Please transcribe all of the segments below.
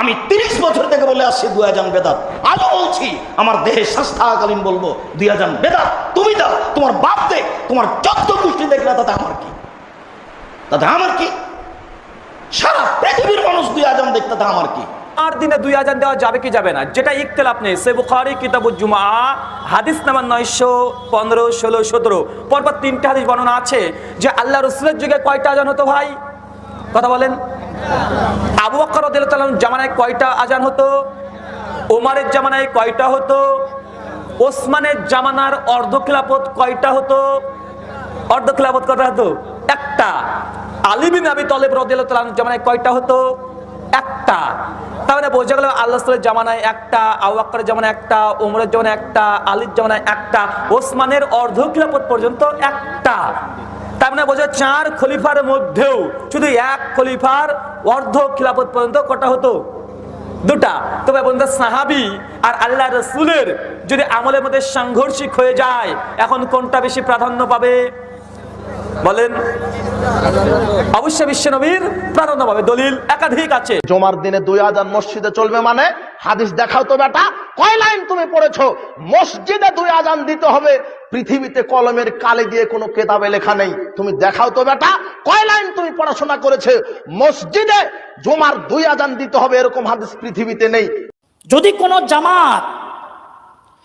আমি তিরিশ বছর থেকে বলে আসছি দুই হাজার বেদাত। আজও বলছি, আমার দেহে স্বাস্থ্যকালীন বলব দুই হাজার বেদাত, তুমি দাও, তোমার বাপ দেখ তোমার চোদ্দ গোষ্ঠী দেখলে তাতে আমার কি? তাতে আমার কি? সারা পৃথিবীর মানুষ দুই আজান দেখতে তাতে আমার কি? আর দিনে দুই দেওয়া যাবে কি যাবে না? যেটা নেই, সে বুখারি, কিতাবুল জুমা, হাদিস নয়শো পনেরো, ষোলো, সতেরো। পরপর তিনটে হাদিস আছে যে আল্লাহ রসুলের যুগে কয়টা আজান হতো ভাই? কথা বলেন। আবু বকর রাদিয়াল্লাহু জামানায় কয়টা আজান হতো? ওমারের জামানায় কয়টা হতো? ওসমানের জামানার অর্ধ খিলাফত কয়টা হতো? অর্ধ খিলাফত কয়টা হতো? একটা। আলিবিন আবি তলেব রাদিয়াল্লাহু জামানায় কয়টা হতো? একটা। তাহলে বোঝা গেল, আল্লাহ সাল্লামের জামানায় একটা আওয়াক্করের জামানায় একটা ওমরের জামানায় একটা, আলীর জামানায় একটা, ওসমানের অর্ধ খিলাফত পর্যন্ত একটা। তার মানে বোঝা চার খলিফার মধ্যেও শুধু এক খলিফার অর্ধ খিলাফত পর্যন্ত কটা হতো? দুটা। তবে বন্ধু সাহাবি আর আল্লাহ রসুলের যদি আমলের মধ্যে সাংঘর্ষিক হয়ে যায়, এখন কোনটা বেশি প্রাধান্য পাবে? বলেন অবশ্যই বিশ্ব নবীর পাবে দলিল একাধিক আছে। জমার দিনে দুই আজান মসজিদে চলবে মানে? হাদিস দেখাও তো বেটা কয় লাইন তুমি পড়েছো? মসজিদে দুই আজান দিতে হবে পৃথিবীতে কলমের কালে দিয়ে কোনো কেতাবে লেখা নেই। তুমি দেখাও তো বেটা কয় লাইন তুমি পড়াশোনা করেছে? মসজিদে জমার দুই আজান দিতে হবে এরকম হাদিস পৃথিবীতে নেই। যদি কোনো জামাত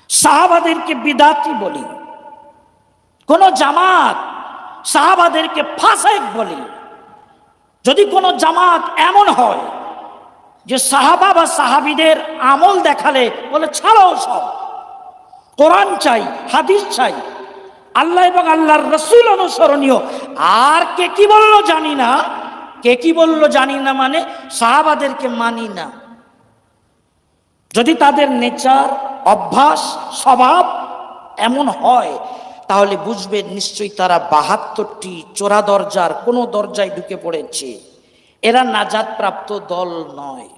সাহাবাদেরকে বিদাতি বলি কোন জামাত সাহাবাদেরকে ফাসেক বলি। যদি কোনো জামাত এমন হয় যে সাহাবা বা সাহাবিদের আমল দেখালে বলে, ছাড়ো সব, কোরআন চাই, হাদিস চাই, আল্লাহ এবং আল্লাহর রসুল অনুসরণীয়। আর কে কি বলল জানি না, কে কি বলল জানি না মানে সাহাবাদেরকে মানি না। যদি তাদের নেচার, অভ্যাস, স্বভাব এমন হয় তাহলে বুঝবেন নিশ্চয়ই তারা বাহাত্তরটি চোরা দরজার কোনো দরজায় ঢুকে পড়েছে। এরা নাজাত প্রাপ্ত দল নয়।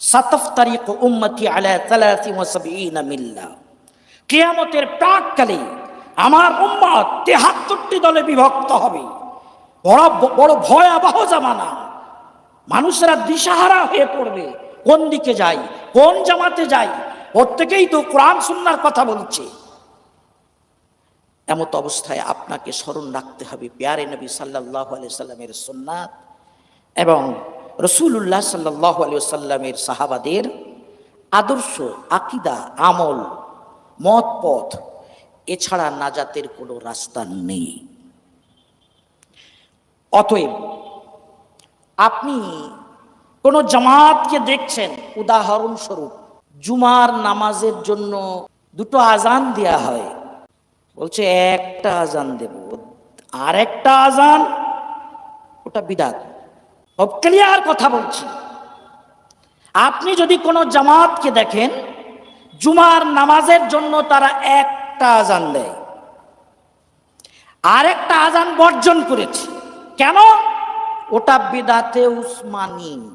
সাতফ তারিখ উম্মতি আলা তালাতি ওয়াসাবিনা মিল্লা। কেয়ামতের প্রাককালে আমার উম্মত তেহাত্তরটি দলে বিভক্ত হবে। বড় বড় ভয়াবহ জামানা। মানুষেরা দিশাহারা হয়ে পড়বে। কোন দিকে যাই? কোন জামাতে যাই? প্রত্যেকেই তো কোরআন সুন্নার কথা বলছে। এমত অবস্থায় আপনাকে স্মরণ রাখতে হবে। পেয়ারে নবী সাল্লাহ সাল্লামের সুন্নাত এবং রসুল্লাহ সাল্লাহ সাল্লামের সাহাবাদের আদর্শ, আকিদা, আমল মত পথ এছাড়া নাজাতের কোনো রাস্তা নেই। অতএব আপনি কোন জামাতকে দেখছেন, উদাহরণস্বরূপ জুমার নামাজের জন্য দুটো আজান দেয়া হয় বলছে, একটা আজান দেব। আর একটা আজান, ওটা বিদাত। সব ক্লিয়ার কথা বলছি। আপনি যদি কোনো জামাতকে দেখেন, জুমার নামাজের জন্য তারা একটা আজান দেয়। আর একটা আজান বর্জন করেছে। কেন? ওটা বিদাতে উসমানী।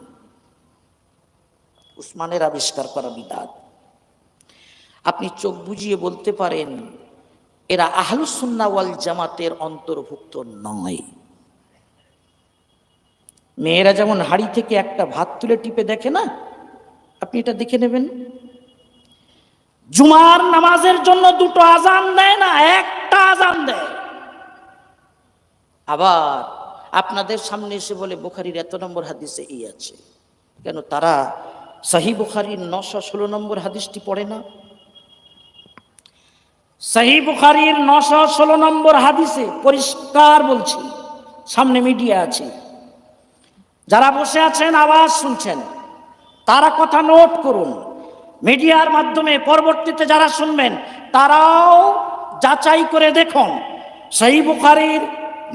উসমানের আবিষ্কার করা বিদাত। আপনি চোখ বুঝিয়ে বলতে পারেন এরা আহলুসুন্না ওয়াল জামাতের অন্তর্ভুক্ত নয়। মেয়েরা যেমন হাড়ি থেকে একটা ভাত তুলে টিপে দেখে না? আপনি এটা দেখে নেবেন? জুমার নামাজের জন্য দুটো আজান দেয় না, একটা আজান দেয়। আবার আপনাদের সামনে এসে বলে, বুখারির এত নম্বর হাদিসে এই আছে। কেন তারা সাহি বুখারির নশো ষোলো নম্বর হাদিসটি পড়ে না? সাহি বুখারির নশো ষোলো নম্বর হাদিসে পরিষ্কার বলছি, সামনে মিডিয়া আছে। যারা বসে আছেন, আওয়াজ শুনছেন, তারা কথা নোট করুন। মিডিয়ার মাধ্যমে পরবর্তীতে যারা শুনবেন, তারাও যাচাই করে দেখুন। সেই বুখারির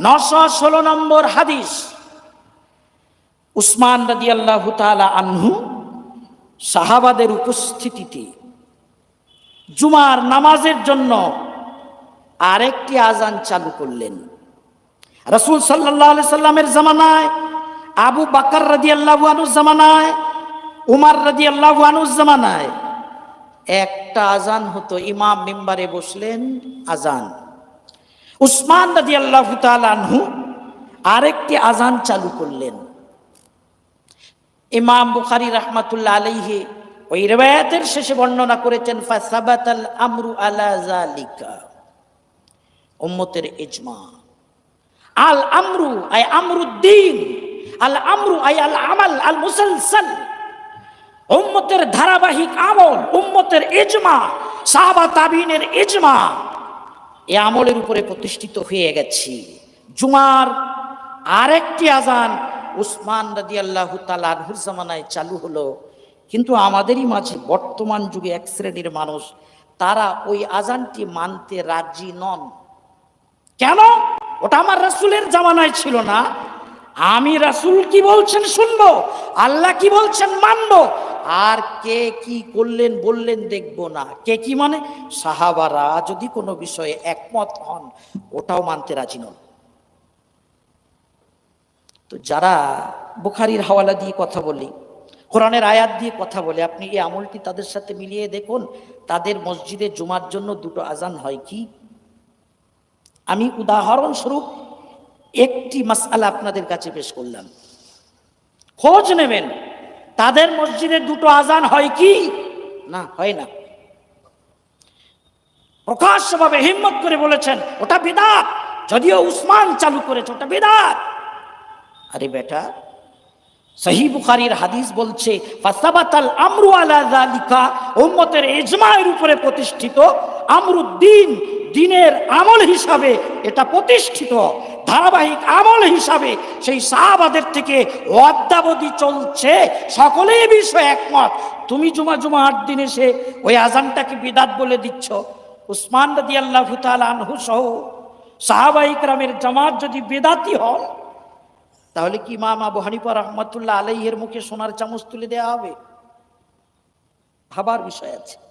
নশো ষোলো নম্বর হাদিস। উসমান রাজি আল্লাহ আনহু সাহাবাদের উপস্থিতিতে জুমার নামাজের জন্য আরেকটি আজান চালু করলেন। রসুল সাল্লামের জামানায়, আবু বাকর রাজি আল্লাহানুর জামানায়, উমার রাজি আল্লাহানুর জামানায় একটা আজান হতো, ইমাম মেম্বারে বসলেন, আজান। উসমান রাজি আল্লাহ আনহু আরেকটি আজান চালু করলেন। ইমাম বুখারি রহমাতুল্লাহ আলাইহি ওই রেবায়াতের শেষে বর্ণনা করেছেন, ফাসাবাতাল আমরু আলা জালিকা উম্মতের ইজমা। আল আমরু আই আমরুদ্দিন, আল আমরু আই আল আমাল, আল মুসালসাল। উম্মতের ধারাবাহিক আমল, উম্মতের ইজমা, সাহাবা তাবিনের ইজমা। এ আমলের উপরে প্রতিষ্ঠিত হয়ে গেছি। জুমার আরেকটি আজান উসমান রাজি আল্লাহ তালাহুর জামানায় চালু হলো। কিন্তু আমাদেরই মাঝে বর্তমান যুগে এক শ্রেণির মানুষ, তারা ওই আজানটি মানতে রাজি নন। কেন? ওটা আমার রাসূলের জামানায় ছিল না। আমি রাসূল কি বলছেন শুনব? আল্লাহ কি বলছেন মানবো? আর কে কি করলেন, বললেন দেখব না। কে কি মানে? সাহাবারা যদি কোনো বিষয়ে একমত হন, ওটাও মানতে রাজি নন। তো যারা বুখারির হাওয়ালা দিয়ে কথা বলি কোরআনের আয়াত দিয়ে কথা বলে। আপনি এই আমলটি তাদের সাথে মিলিয়ে দেখুন, তাদের মসজিদে জুমার জন্য দুটো আজান হয় কি? আমি উদাহরণস্বরূপ একটি মাসআলা আপনাদের কাছে পেশ করলাম। খোঁজ নেবেন, তাদের মসজিদে দুটো আজান হয় কি? না, হয় না। প্রকাশ্যভাবে হিম্মত করে বলেছেন, ওটা বেদাত। যদিও উসমান চালু করেছে, ওটা বেদাত। আরে বেটা সহি বুখারির হাদিস বলছে, ফাসাবাতাল আমরু আলা যালিকা উম্মতের ইজমায়ের উপরে প্রতিষ্ঠিত আমরুদ্দিন দিনের আমল হিসাবে এটা প্রতিষ্ঠিত, ধারাবাহিক আমল হিসাবে সেই সাহাবাদের থেকে অদ্যাবধি চলছে, সকলেই বিষয়ে একমত। তুমি জুমা জুমা আট দিন এসে ওই আজানটাকে বিদাত বলে দিচ্ছ। উসমান রাদি আল্লাহ আনহু সহ সাহাবাহিক রামের জামাত যদি বেদাতি হন তাহলে কি মা আবু হানিফা রহমতুল্লাহ আলাইহের মুখে সোনার চামচ তুলে দেওয়া হবে? ভাবার বিষয় আছে।